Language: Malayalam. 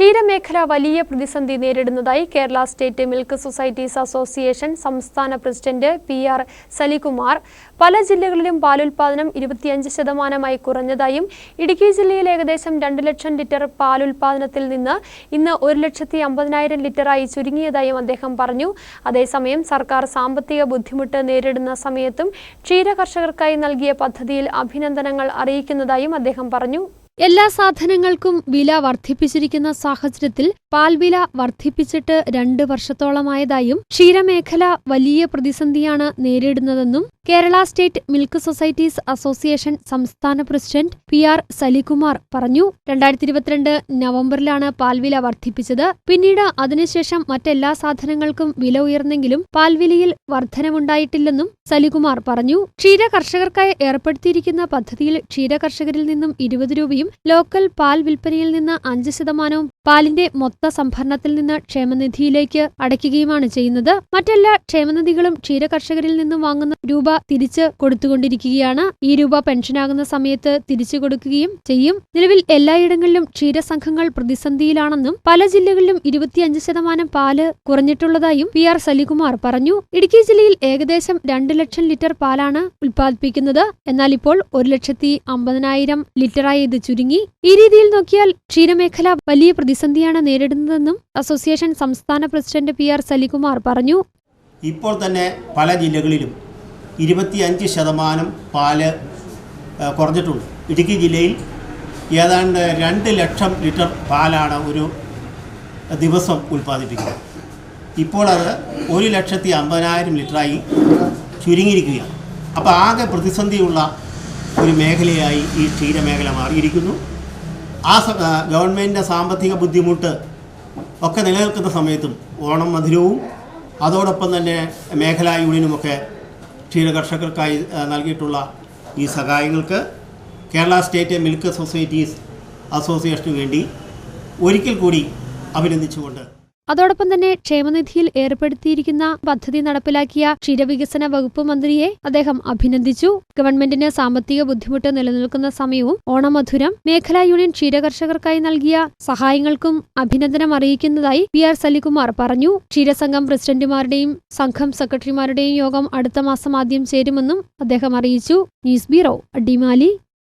ക്ഷീരമേഖല വലിയ പ്രതിസന്ധി നേരിടുന്നതായി Kerala state milk societies association സംസ്ഥാന പ്രസിഡന്റ് പി ആർ സലികുമാർ. പല ജില്ലകളിലും പാലുൽപാദനം ഇരുപത്തിയഞ്ച് ശതമാനമായി കുറഞ്ഞതായും ഇടുക്കി ജില്ലയിൽ ഏകദേശം രണ്ട് ലക്ഷം ലിറ്റർ പാലുൽപാദനത്തിൽ നിന്ന് ഇന്ന് ഒരു ലക്ഷത്തി അമ്പതിനായിരം ലിറ്ററായി ചുരുങ്ങിയതായും അദ്ദേഹം പറഞ്ഞു. അതേസമയം സർക്കാർ സാമ്പത്തിക ബുദ്ധിമുട്ട് നേരിടുന്ന സമയത്തും ക്ഷീര കർഷകർക്കായി നൽകിയ പദ്ധതിയിൽ അഭിനന്ദനങ്ങൾ അറിയിക്കുന്നതായും അദ്ദേഹം പറഞ്ഞു. എല്ലാ സാധനങ്ങൾക്കും വില വർദ്ധിപ്പിച്ചിരിക്കുന്ന സാഹചര്യത്തിൽ പാൽവില വർദ്ധിപ്പിച്ചിട്ട് രണ്ട് വർഷത്തോളമായതായും ക്ഷീരമേഖല വലിയ പ്രതിസന്ധിയാണ് നേരിടുന്നതെന്നും Kerala state milk societies association സംസ്ഥാന പ്രസിഡന്റ് പി ആർ സലികുമാർ പറഞ്ഞു രണ്ടായിരത്തി ഇരുപത്തിരണ്ട് നവംബറിലാണ് പാൽവില വർദ്ധിപ്പിച്ചത്. പിന്നീട് അതിനുശേഷം മറ്റെല്ലാ സാധനങ്ങൾക്കും വില ഉയർന്നെങ്കിലും പാൽവിലയിൽ വർധനമുണ്ടായിട്ടില്ലെന്നും സലികുമാർ പറഞ്ഞു. ക്ഷീര കർഷകർക്കായി ഏർപ്പെടുത്തിയിരിക്കുന്ന പദ്ധതിയിൽ ക്ഷീര കർഷകരിൽ നിന്നും ഇരുപത് രൂപയും ലോക്കൽ പാൽ വിൽപ്പനയിൽ നിന്ന് അഞ്ച് ശതമാനവും പാലിന്റെ മൊത്ത സംഭരണത്തിൽ നിന്ന് ക്ഷേമനിധിയിലേക്ക് അടയ്ക്കുകയുമാണ് ചെയ്യുന്നത്. മറ്റെല്ലാ ക്ഷേമനിധികളും ക്ഷീര കർഷകരിൽ നിന്നും വാങ്ങുന്ന രൂപ തിരിച്ച് കൊടുത്തുകൊണ്ടിരിക്കുകയാണ്. ഈ രൂപ പെൻഷനാകുന്ന സമയത്ത് തിരിച്ചു കൊടുക്കുകയും ചെയ്യും. നിലവിൽ എല്ലായിടങ്ങളിലും ക്ഷീരസംഘങ്ങൾ പ്രതിസന്ധിയിലാണെന്നും പല ജില്ലകളിലും ഇരുപത്തിയഞ്ച് ശതമാനം പാൽ കുറഞ്ഞിട്ടുള്ളതായും പി ആർ സലികുമാർ പറഞ്ഞു. ഇടുക്കി ജില്ലയിൽ ഏകദേശം രണ്ട് ലക്ഷം ലിറ്റർ പാലാണ് ഉൽപ്പാദിപ്പിക്കുന്നത്. എന്നാൽ ഇപ്പോൾ ഒരു ലക്ഷത്തി അമ്പതിനായിരം ലിറ്ററായി ഇത് ചുരുങ്ങി. ഈ രീതിയിൽ നോക്കിയാൽ ക്ഷീരമേഖല വലിയ പ്രതിസന്ധിയാണ് നേരിടുന്നതെന്നും അസോസിയേഷൻ സംസ്ഥാന പ്രസിഡന്റ് പി ആർ സലികുമാർ പറഞ്ഞു. ഇപ്പോൾ തന്നെ പല ജില്ലകളിലും ഇരുപത്തിയഞ്ച് ശതമാനം പാൽ കുറഞ്ഞിട്ടുണ്ട്. ഇടുക്കി ജില്ലയിൽ ഏതാണ്ട് രണ്ട് ലക്ഷം ലിറ്റർ പാലാണ് ഒരു ദിവസം ഉൽപ്പാദിപ്പിക്കുന്നത്. ഇപ്പോൾ അത് ഒരു ലക്ഷത്തി അമ്പതിനായിരം ലിറ്ററായി ചുരുങ്ങിയിരിക്കുകയാണ്. അപ്പോൾ ആകെ പ്രതിസന്ധിയുള്ള ഒരു മേഖലയായി ഈ ക്ഷീരമേഖല മാറിയിരിക്കുന്നു. ആ ഗവൺമെന്റിന്റെ സാമ്പത്തിക ബുദ്ധിമുട്ട് ഒക്കെ നിലനിൽക്കുന്ന സമയത്തും ഓണം മധുരവും അതോടൊപ്പം തന്നെ മേഖലാ യൂണിയനുമൊക്കെ ക്ഷീരകർഷകർക്കായി നൽകിയിട്ടുള്ള ഈ സഹായങ്ങൾക്ക് കേരള സ്റ്റേറ്റ് മിൽക്ക് സൊസൈറ്റീസ് അസോസിയേഷനു വേണ്ടി ഒരിക്കൽ കൂടി അഭിനന്ദിച്ചുകൊണ്ട് അതോടൊപ്പം തന്നെ ക്ഷേമനിധിയിൽ ഏർപ്പെടുത്തിയിരിക്കുന്ന പദ്ധതി നടപ്പിലാക്കിയ ക്ഷീരവികസന വകുപ്പ് മന്ത്രിയെ അദ്ദേഹം അഭിനന്ദിച്ചു. ഗവൺമെന്റിന് സാമ്പത്തിക ബുദ്ധിമുട്ട് നിലനിൽക്കുന്ന സമയവും ഓണമധുരം മേഖലാ യൂണിയൻ ക്ഷീരകർഷകർക്കായി നൽകിയ സഹായങ്ങൾക്കും അഭിനന്ദനം അറിയിക്കുന്നതായി പി ആർ സലികുമാർ പറഞ്ഞു. ക്ഷീരസംഘം പ്രസിഡന്റുമാരുടെയും സംഘം സെക്രട്ടറിമാരുടെയും യോഗം അടുത്ത മാസം ആദ്യം ചേരുമെന്നും അദ്ദേഹം അറിയിച്ചു. News bureau Adimali.